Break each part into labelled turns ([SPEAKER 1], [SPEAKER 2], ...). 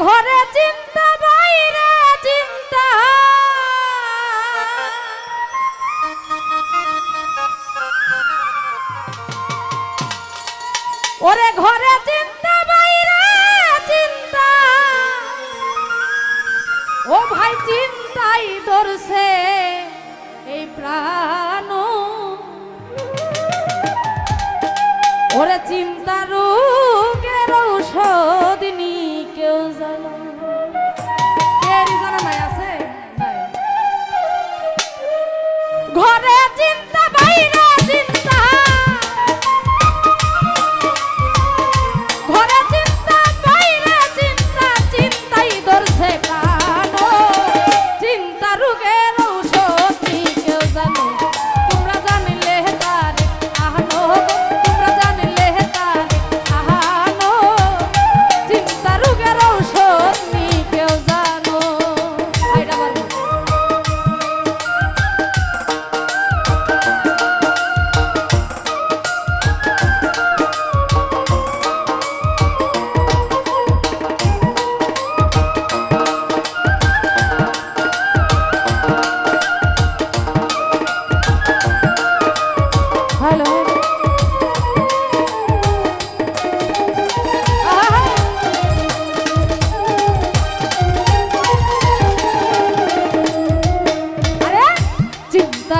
[SPEAKER 1] ঘরে চিন্তা, বাইরে চিন্তা। ওরে ঘরে চিন্তা, বাইরে চিন্তা। ও ভাই, চিন্তাই ধরছে এই প্রাণ। ওরে চিন্তা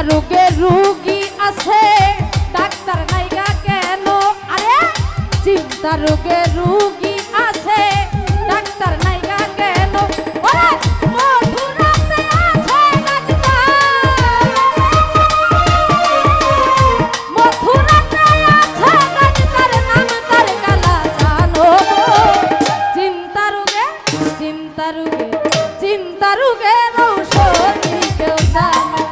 [SPEAKER 1] রোগে রোগী আছে? ডাক্তার নাইগা কেন? আরে, চিন্তা রোগে রোগী আছে। ডাক্তার নাইগা কেন? ওরে চিন্তা রোগে চিন্তা রোগে চিন্তা রোগে ঔষধ কেউ জানে।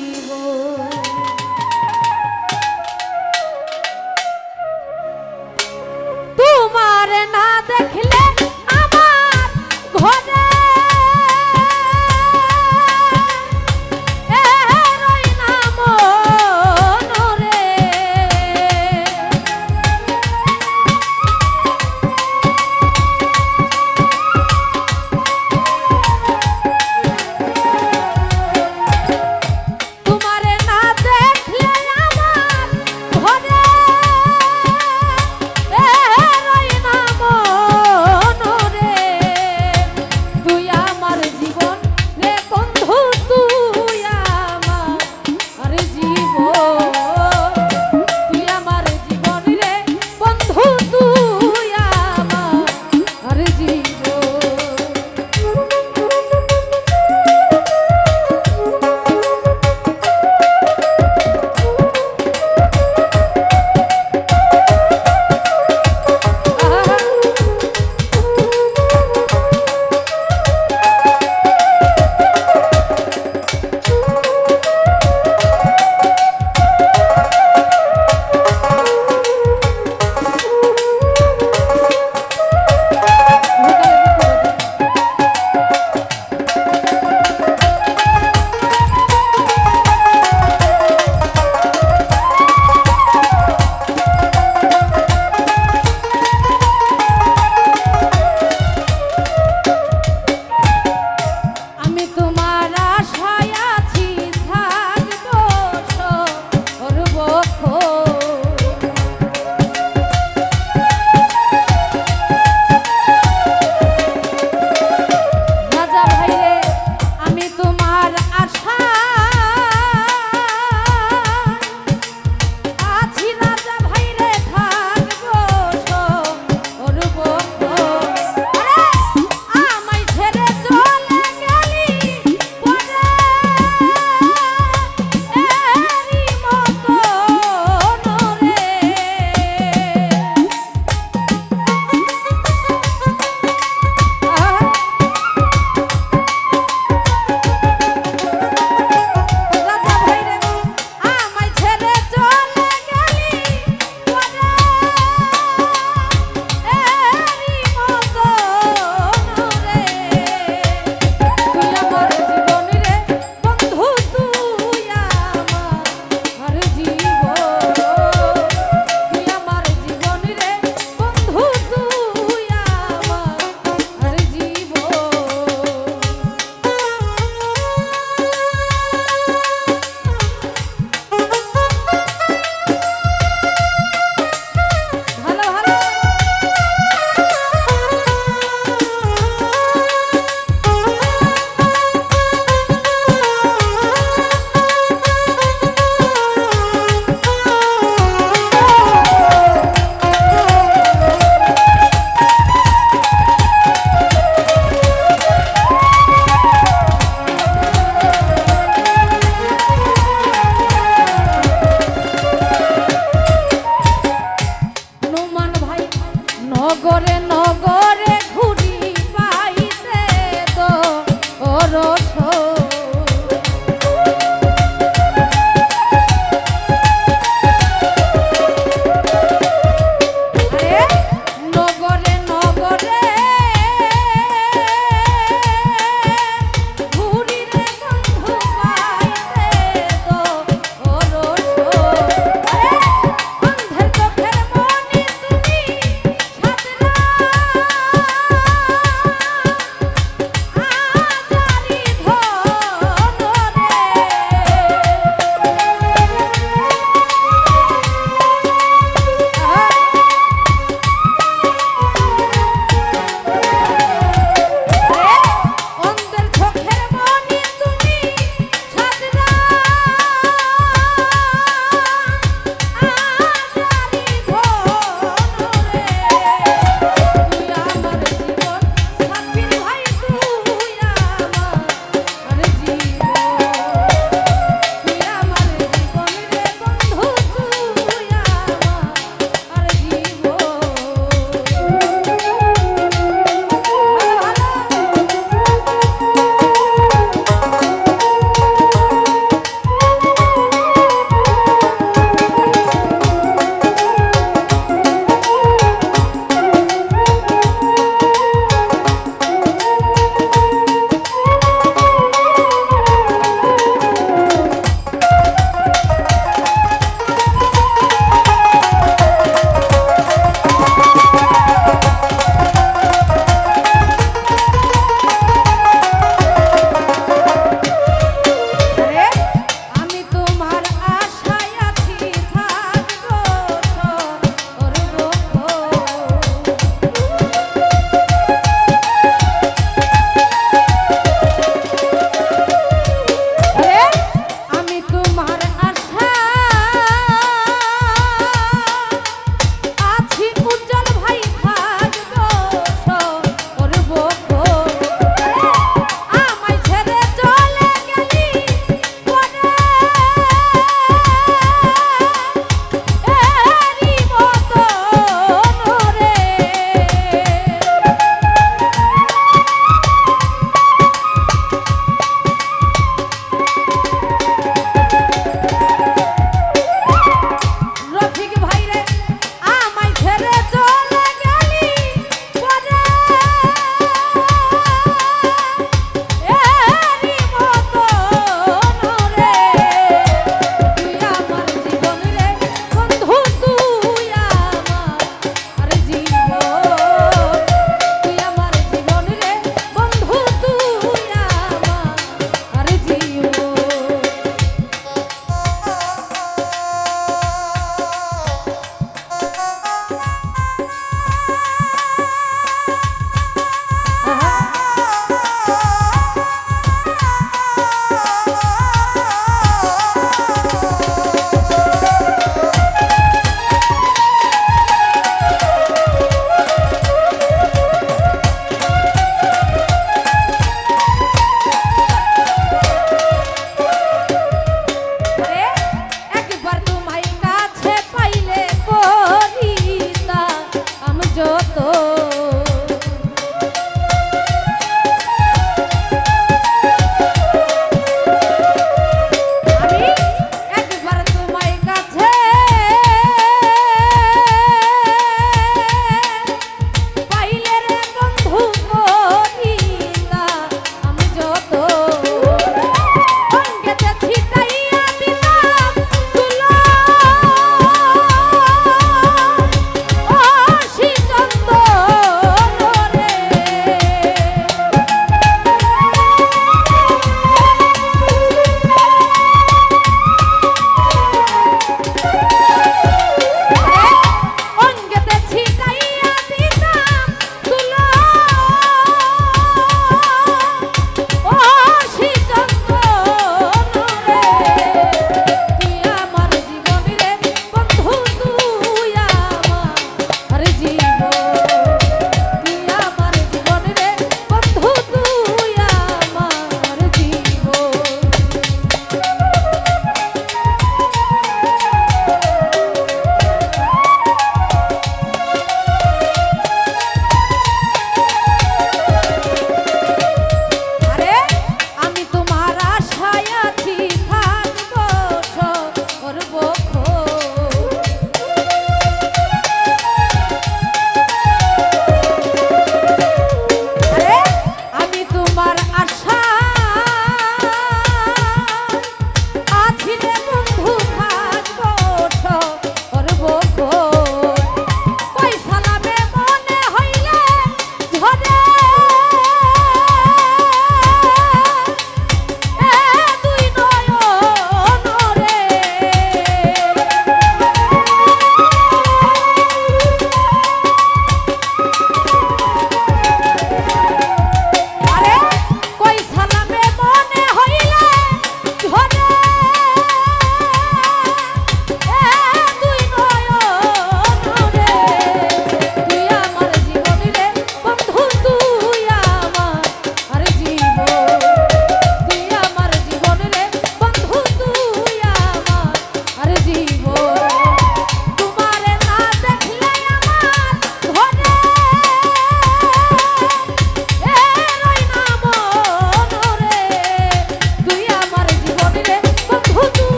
[SPEAKER 1] evil.